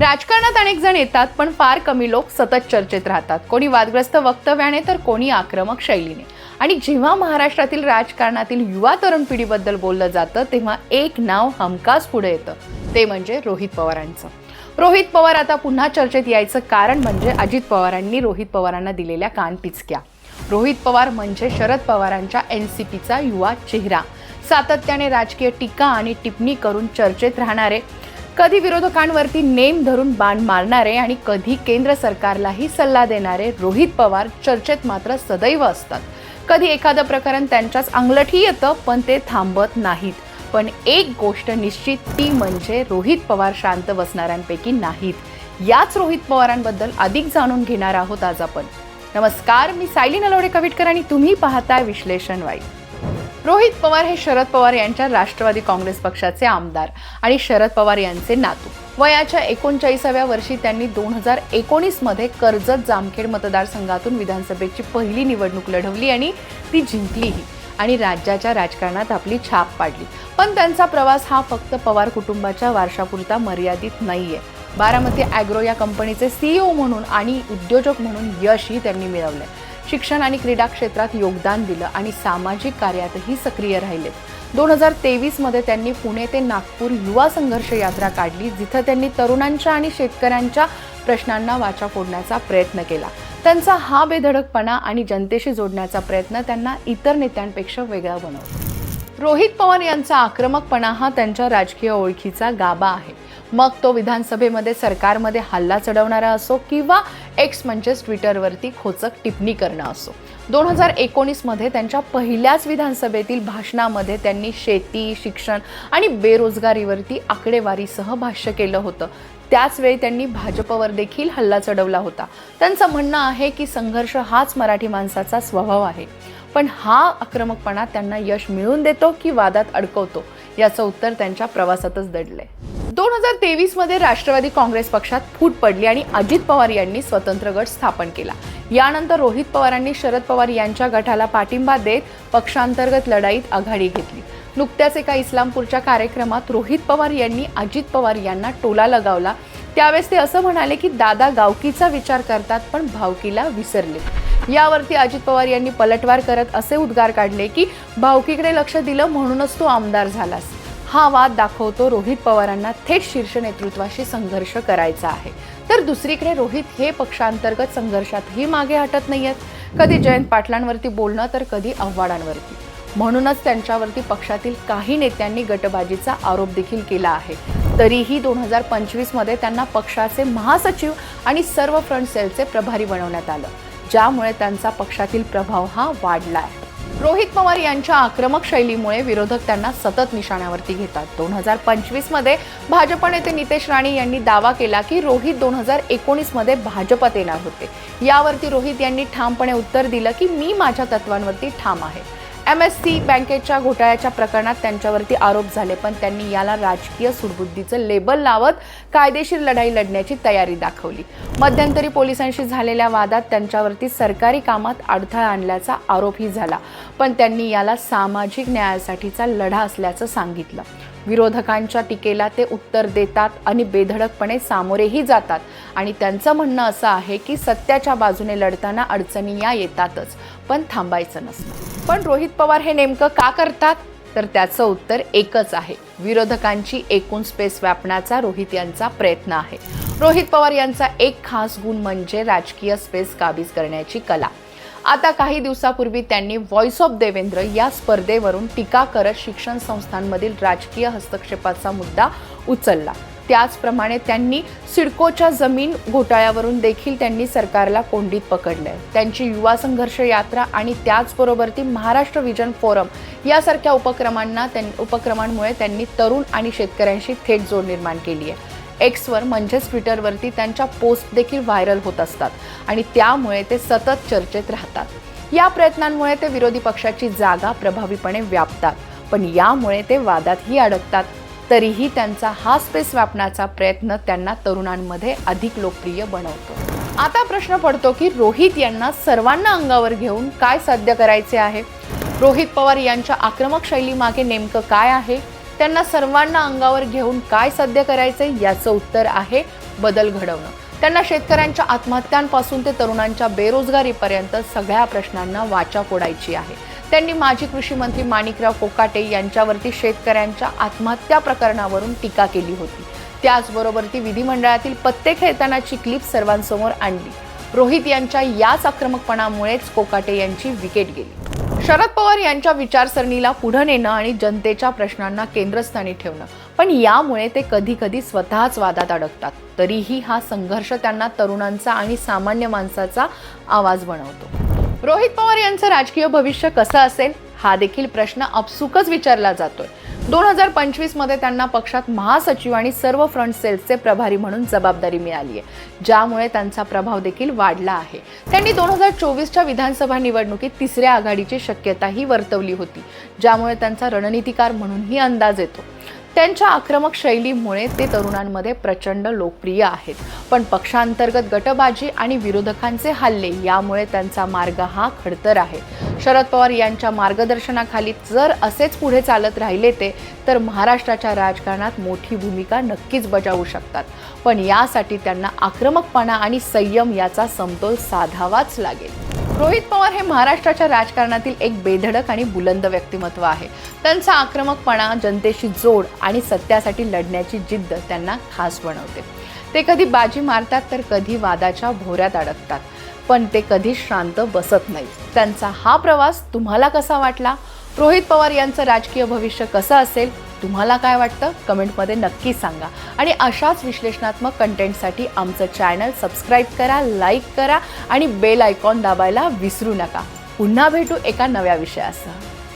राजकारणात अनेक जण येतात पण फार कमी लोक सतत चर्चेत राहतात. कोणी वादग्रस्त वक्तव्याने तर कोणी आक्रमक शैलीने. आणि जेव्हा महाराष्ट्रातील राजकारणातील युवा तरुण पिढीबद्दल बोललं जातं तेव्हा एक नाव हमखास पुढे येतं. ते म्हणजे रोहित पवारांचं. रोहित पवार आता पुन्हा चर्चेत यायचं कारण म्हणजे अजित पवारांनी रोहित पवारांना दिलेल्या कानपिचक्या. रोहित पवार म्हणजे शरद पवारांच्या एन सी पीचा युवा चेहरा. सातत्याने राजकीय टीका आणि टिप्पणी करून चर्चेत राहणारे कधी विरोधकांवरती नेम धरून बाण मारणारे आणि कधी केंद्र सरकारलाही सल्ला देणारे रोहित पवार चर्चेत मात्र सदैव असतात. कधी एखादं प्रकरण त्यांच्याच अंगलठी येतं पण ते थांबत नाहीत. पण एक गोष्ट निश्चित ती म्हणजे रोहित पवार शांत बसणाऱ्यांपैकी नाहीत. याच रोहित पवारांबद्दल अधिक जाणून घेणार आहोत आज आपण. नमस्कार मी सायली नलवडे कविटकर आणि तुम्ही पाहताय विश्लेषण वाईट रोहित पवार हे शरद पवार यांच्या राष्ट्रवादी काँग्रेस पक्षाचे आमदार आणि शरद पवार यांचे नातू. वयाच्या एकोणचाळीसाव्या वर्षी त्यांनी दोन हजार एकोणीसमध्ये कर्जत जामखेड मतदारसंघातून विधानसभेची पहिली निवडणूक लढवली आणि ती जिंकलीही आणि राज्याच्या राजकारणात आपली छाप पाडली. पण त्यांचा प्रवास हा फक्त पवार कुटुंबाच्या वारशापुरता मर्यादित नाहीये. बारामती ॲग्रो या कंपनीचे सीईओ म्हणून आणि उद्योजक म्हणून यशही त्यांनी मिळवलंय. शिक्षण आणि क्रीडा क्षेत्रात योगदान दिलं आणि सामाजिक कार्यातही सक्रिय राहिले. दोन हजार तेवीसमध्ये त्यांनी पुणे ते नागपूर युवा संघर्ष यात्रा काढली जिथं त्यांनी तरुणांच्या आणि शेतकऱ्यांच्या प्रश्नांना वाचा फोडण्याचा प्रयत्न केला. त्यांचा हा बेधडकपणा आणि जनतेशी जोडण्याचा प्रयत्न त्यांना इतर नेत्यांपेक्षा वेगळा बनवतो रोहित पवार यांचा आक्रमकपणा हा त्यांच्या राजकीय ओळखीचा गाभा आहे. मग तो विधानसभेमध्ये सरकारमध्ये हल्ला चढवणारा असो किंवा एक्स म्हणजेच ट्विटरवरती खोचक टिप्पणी करणं असो. दोन हजार एकोणीसमध्ये त्यांच्या पहिल्याच विधानसभेतील भाषणामध्ये त्यांनी शेती शिक्षण आणि बेरोजगारीवरती आकडेवारीसह भाष्य केलं होतं. त्याचवेळी त्यांनी भाजपवर देखील हल्ला चढवला होता. त्यांचं म्हणणं आहे की संघर्ष हाच मराठी माणसाचा स्वभाव आहे. पण हा आक्रमकपणा त्यांना यश मिळवून देतो की वादात अडकवतो? याचं उत्तर त्यांच्या प्रवासातच दडलंय. दोन हजार तेवीसमध्ये राष्ट्रवादी काँग्रेस पक्षात फूट पडली आणि अजित पवार यांनी स्वतंत्र गट स्थापन केला. यानंतर रोहित पवारांनी शरद पवार यांच्या गटाला पाठिंबा देत पक्षांतर्गत लढाईत आघाडी घेतली. नुकत्याच एका इस्लामपूरच्या कार्यक्रमात रोहित पवार यांनी अजित पवार यांना टोला लगावला. त्यावेळेस ते असं म्हणाले की दादा गावकीचा विचार करतात पण भावकीला विसरले. यावरती अजित पवार यांनी पलटवार करत असे उद्गार काढले की भावकीकडे लक्ष दिलं म्हणूनच तो आमदार झालास. हा वाद दाखवतो रोहित पवारांना थेट शीर्ष नेतृत्वाशी संघर्ष करायचा आहे. तर दुसरीकडे रोहित हे पक्षांतर्गत संघर्षातही मागे हटत नाहीयेत. कधी जयंत पाटलांवरती बोलणं तर कधी आव्हाडांवरती. म्हणूनच त्यांच्यावरती पक्षातील काही नेत्यांनी गटबाजीचा आरोप देखील केला आहे. तरीही दोन हजार पंचवीसमध्ये त्यांना पक्षाचे महासचिव आणि सर्व फ्रंट सेलचे प्रभारी बनवण्यात आलं. ज्यामुळे त्यांचा पक्षातील प्रभाव हा वाढला आहे. रोहित पवार यांच्या आक्रमक शैलीमुळे विरोधक त्यांना सतत निशाण्यावरती घेतात. दोन हजार पंचवीसमध्ये भाजप नेते नितेश राणे यांनी दावा केला की रोहित दोन हजार एकोणीसमध्ये भाजपात येणार होते. यावरती रोहित यांनी ठामपणे उत्तर दिलं की मी माझ्या तत्वांवरती ठाम आहे. एम एस सी बँकेच्या घोटाळ्याच्या प्रकरणात त्यांच्यावरती आरोप झाले पण त्यांनी याला राजकीय सुडबुद्धीचं लेबल लावत कायदेशीर लढाई लढण्याची तयारी दाखवली. मध्यंतरी पोलिसांशी झालेल्या वादात त्यांच्यावरती सरकारी कामात अडथळा आणल्याचा आरोपही झाला पण त्यांनी याला सामाजिक न्यायासाठीचा लढा असल्याचं सांगितलं. विरोधकांच्या टीकेला ते उत्तर देतात आणि बेधडकपणे सामोरेही जातात. आणि त्यांचं म्हणणं असं आहे की सत्याच्या बाजूने लढताना अडचणी या येतातच पण थांबायचं नसतं. पण रोहित पवार हे नेमकं का करतात? तर त्याचं उत्तर एकच आहे. विरोधकांची एकूण स्पेस व्यापण्याचा रोहित यांचा प्रयत्न आहे. रोहित पवार यांचा एक खास गुण म्हणजे राजकीय स्पेस काबीज करण्याची कला. आता काही दिवसापूर्वी त्यांनी व्हॉइस ऑफ देवेंद्र या स्पर्धेवरून टीका करत शिक्षण संस्थांमधील राजकीय हस्तक्षेपाचा मुद्दा उचलला. त्याचप्रमाणे त्यांनी सिडकोच्या जमीन घोटाळ्यावरून देखील त्यांनी सरकारला कोंडीत पकडलंय. त्यांची युवा संघर्ष यात्रा आणि त्याचबरोबर ती महाराष्ट्र विजन फोरम यासारख्या उपक्रमांना त्यां उपक्रमांमुळे त्यांनी तरुण आणि शेतकऱ्यांशी थेट जोड निर्माण केली आहे एक्सवर म्हणजेच ट्विटरवरती त्यांच्या पोस्ट देखील व्हायरल होत असतात. आणि त्यामुळे ते सतत चर्चेत राहतात. या प्रयत्नांमुळे ते विरोधी पक्षाची जागा प्रभावीपणे व्यापतात. पण यामुळे ते वादातही अडकतात. तरीही त्यांचा हा स्पेस व्यापण्याचा प्रयत्न त्यांना तरुणांमध्ये अधिक लोकप्रिय बनवतो. आता प्रश्न पडतो की रोहित यांना सर्वांना अंगावर घेऊन काय साध्य करायचे आहे? रोहित पवार यांच्या आक्रमक शैलीमागे नेमकं काय आहे? त्यांना सर्वांना अंगावर घेऊन काय साध्य करायचे याचं उत्तर आहे बदल घडवणं. त्यांना शेतकऱ्यांच्या आत्महत्यांपासून ते तरुणांच्या बेरोजगारीपर्यंत सगळ्या प्रश्नांना वाचा फोडायची आहे. त्यांनी माजी कृषी मंत्री माणिकराव कोकाटे यांच्यावरती शेतकऱ्यांच्या आत्महत्या प्रकरणावरून टीका केली होती. त्याचबरोबर ती विधिमंडळातील पत्ते खेळतानाची क्लिप सर्वांसमोर आणली. रोहित यांच्या याच आक्रमकपणामुळेच कोकाटे यांची विकेट गेली. शरद पवार यांच्या विचारसरणीला पुढे नेणं आणि जनतेच्या प्रश्नांना केंद्रस्थानी ठेवणं. पण यामुळे ते कधी कधी स्वतःच वादात अडकतात. तरीही हा संघर्ष त्यांना तरुणांचा आणि सामान्य माणसाचा आवाज बनवतो. रोहित पवार यांचं राजकीय भविष्य कसं असेल? हा देखील प्रश्न अपसुकच विचारला जातोय. दोन हजार पंचवीसमध्ये त्यांना पक्षात महासचिव आणि सर्व फ्रंट सेल्सचे प्रभारी म्हणून जबाबदारी मिळाली आहे ज्यामुळे त्यांचा प्रभाव देखील वाढला आहे. त्यांनी दोन हजार चोवीसच्या विधानसभा निवडणुकीत तिसऱ्या आघाडीची शक्यताही वर्तवली होती ज्यामुळे त्यांचा रणनीतिकार म्हणूनही अंदाज येतो. त्यांच्या आक्रमक शैलीमुळे ते तरुणांमध्ये प्रचंड लोकप्रिय आहेत. पण पक्षांतर्गत गटबाजी आणि विरोधकांचे हल्ले यामुळे त्यांचा मार्ग हा खडतर आहे. शरद पवार यांच्या मार्गदर्शनाखाली जर असेच पुढे चालत राहिले ते तर महाराष्ट्राच्या राजकारणात मोठी भूमिका नक्कीच बजावू शकतात. पण यासाठी त्यांना आक्रमकपणा आणि संयम याचा समतोल साधावाच लागेल. रोहित पवार हे महाराष्ट्राच्या राजकारणातील एक बेधडक आणि बुलंद व्यक्तिमत्व आहे. त्यांचा आक्रमकपणा जनतेशी जोड आणि सत्यासाठी लढण्याची जिद्द त्यांना खास बनवते. ते कधी बाजी मारतात तर कधी वादाच्या भोऱ्यात अडकतात. पण ते कधी शांत बसत नाही त्यांचा हा प्रवास तुम्हाला कसा वाटला? रोहित पवार यांचं राजकीय भविष्य कसं असेल तुम्हाला काय वाटतं? कमेंटमध्ये नक्की सांगा. आणि अशाच विश्लेषणात्मक कंटेंटसाठी आमचं चॅनल सबस्क्राईब करा लाईक करा आणि बेल आयकॉन दाबायला विसरू नका. पुन्हा भेटू एका नव्या विषयासह.